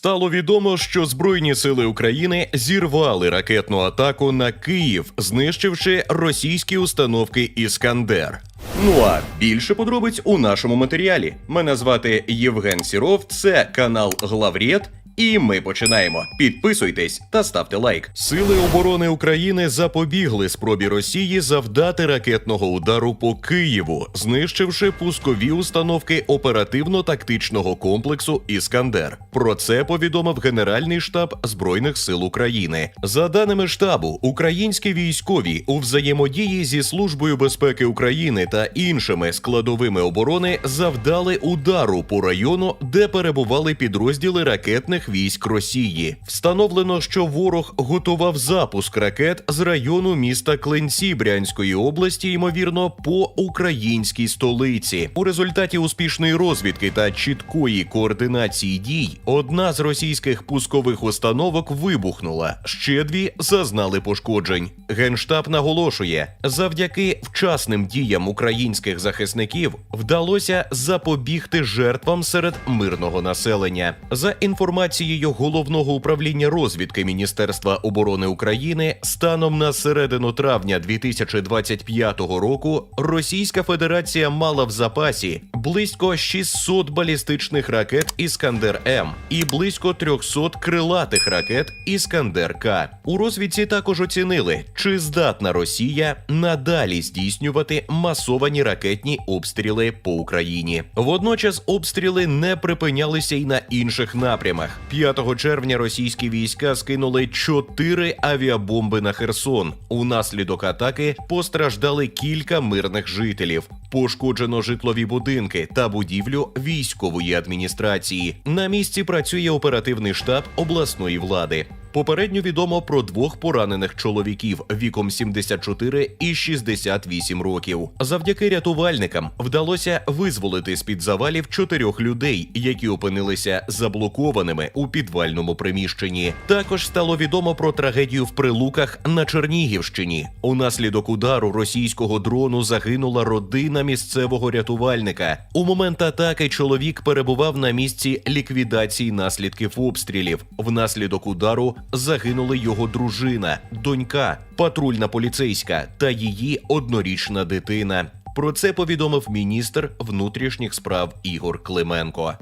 Стало відомо, що Збройні сили України зірвали ракетну атаку на Київ, знищивши російські установки Іскандер. Ну а більше подробиць у нашому матеріалі. Мене звати Євген Сіров, це канал Главрєт. І ми починаємо. Підписуйтесь та ставте лайк. Сили оборони України запобігли спробі Росії завдати ракетного удару по Києву, знищивши пускові установки оперативно-тактичного комплексу Іскандер. Про це повідомив Генеральний штаб Збройних сил України. За даними штабу, українські військові у взаємодії зі службою безпеки України та іншими складовими оборони завдали удару по району, де перебували підрозділи ракетних військ Росії. Встановлено, що ворог готував запуск ракет з району міста Кленці Брянської області, ймовірно, по українській столиці. У результаті успішної розвідки та чіткої координації дій одна з російських пускових установок вибухнула. Ще дві зазнали пошкоджень. Генштаб наголошує, завдяки вчасним діям українських захисників вдалося запобігти жертвам серед мирного населення. За інформацією головного управління розвідки Міністерства оборони України, станом на середину травня 2025 року Російська Федерація мала в запасі близько 600 балістичних ракет Іскандер М і близько 300 крилатих ракет Іскандер К. У розвідці також оцінили, чи здатна Росія надалі здійснювати масовані ракетні обстріли по Україні. Водночас обстріли не припинялися й на інших напрямах. 5 червня російські війська скинули 4 авіабомби на Херсон. Унаслідок атаки постраждали кілька мирних жителів. Пошкоджено житлові будинки та будівлю військової адміністрації. На місці працює оперативний штаб обласної влади. Попередньо відомо про двох поранених чоловіків віком 74 і 68 років. Завдяки рятувальникам вдалося визволити з під завалів чотирьох людей, які опинилися заблокованими у підвальному приміщенні. Також стало відомо про трагедію в прилуках на Чернігівщині. Унаслідок удару російського дрону загинула родина місцевого рятувальника. У момент атаки чоловік перебував на місці ліквідації наслідків обстрілів. Внаслідок удару загинули його дружина, донька, патрульна поліцейська та її однорічна дитина. Про це повідомив міністр внутрішніх справ Ігор Клименко.